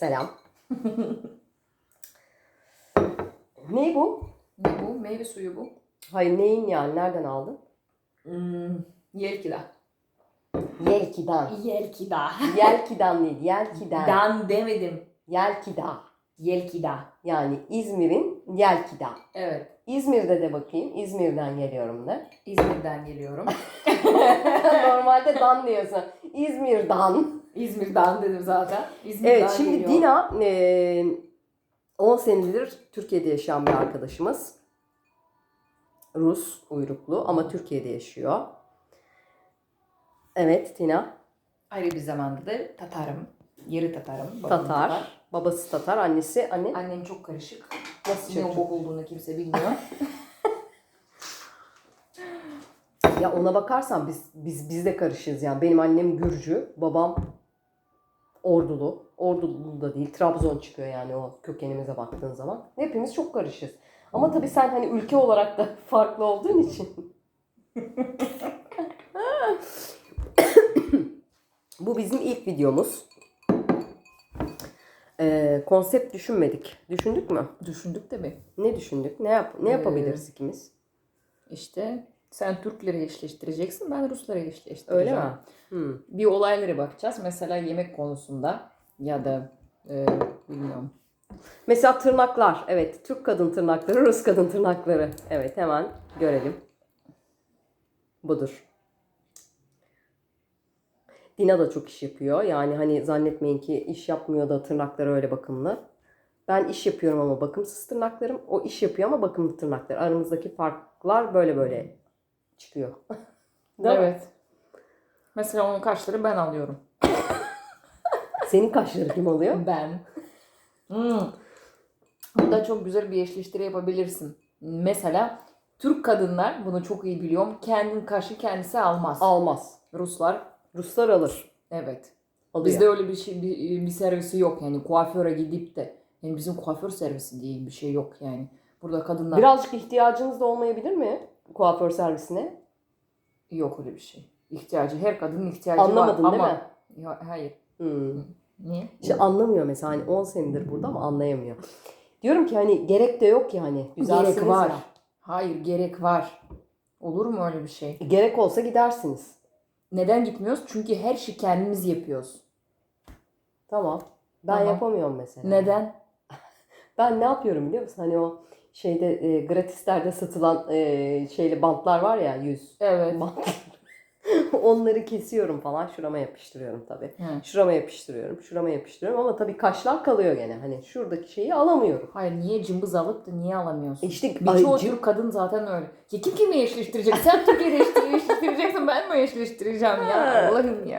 Selam. ne bu? Ne bu? Meyve suyu bu. Hayır neyin yani? Nereden aldın? Hmm, Yelkida. Yelki'den. Yelkida. Yelki'den değil. Yelki'den. Dan demedim. Yelkida. Yelkida. Yani İzmir'in Yelkida. Evet. İzmir'de de bakayım. İzmir'den geliyorum de. İzmir'den geliyorum. Normalde dan diyorsun. İzmir'dan. İzmir'den dedim zaten. İzmir'den Evet şimdi geliyor. Dina e, 10 senedir Türkiye'de yaşayan bir arkadaşımız. Rus uyruklu ama Türkiye'de yaşıyor. Evet Tina. Ayrı bir zamanda da Tatarım. Yarı Tatarım. Tatar. Babası Tatar, annesi anne. Annem çok karışık. Nasıl Ne olduğunu kimse bilmiyor. Ya ona bakarsan biz biz biz de karışığız yani. Benim annem Gürcü, babam Ordulu. Ordulu da değil, Trabzon çıkıyor yani o kökenimize baktığın zaman. Hepimiz çok karışız. Ama tabii sen hani ülke olarak da farklı olduğun için. Bu bizim ilk videomuz. Ee, konsept düşünmedik. Düşündük mü? Düşündük de bir. Ne düşündük? Ne yap ne Ee, yapabiliriz ikimiz? İşte sen Türkleri eşleştireceksin, ben Rusları eşleştireceğim. Öyle mi? Hmm. Bir olaylara bakacağız. Mesela yemek konusunda ya da e, bilmiyorum. Mesela tırnaklar. Evet. Türk kadın tırnakları, Rus kadın tırnakları. Evet hemen görelim. Budur. Dina da çok iş yapıyor. Yani hani zannetmeyin ki iş yapmıyor da tırnakları öyle bakımlı. Ben iş yapıyorum ama bakımsız tırnaklarım. O iş yapıyor ama bakımlı tırnaklar. Aramızdaki farklar böyle böyle çıkıyor. Değil mi? evet. Mesela onun kaşları ben alıyorum. Senin kaşları kim oluyor? Ben. Hmm. Burada çok güzel bir eşleştiri yapabilirsin. Mesela Türk kadınlar bunu çok iyi biliyorum. Kendin kaşı kendisi almaz. Almaz. Ruslar Ruslar alır. evet. Alıyor. Bizde öyle bir şey bir, bir servisi yok yani kuaföre gidip de yani bizim kuaför servisi diye bir şey yok yani. Burada kadınlar Birazcık ihtiyacınız da olmayabilir mi kuaför servisine? yok öyle bir şey. İhtiyacı her kadının ihtiyacı Anlamadın var değil ama mi? Ya, hayır. Hmm. Niye? İşte anlamıyor mesela hani 10 senedir burada ama anlayamıyor. Diyorum ki hani gerek de yok yani. Güzelsiniz Gerek var. ya. Hayır gerek var. Olur mu öyle bir şey? Gerek olsa gidersiniz. Neden gitmiyoruz? Çünkü her şeyi kendimiz yapıyoruz. Tamam. Ben Tamam. yapamıyorum mesela. Neden? Ben ne yapıyorum biliyor musun? Hani o şeyde e, gratislerde satılan e, şeyli bantlar var ya yüz Evet. bantlar. Onları kesiyorum falan. Şurama yapıştırıyorum tabii. Hı. Şurama yapıştırıyorum. Şurama yapıştırıyorum ama tabii kaşlar kalıyor gene. Hani şuradaki şeyi alamıyorum. Hayır niye cımbız alıp da niye alamıyorsun? İşte Birçoğu ay, Türk kadın zaten öyle. Ya kim kimi eşleştirecek? Sen Türkiye'de eşleştireceksin ben mi eşleştireceğim ya? Allah'ım ya.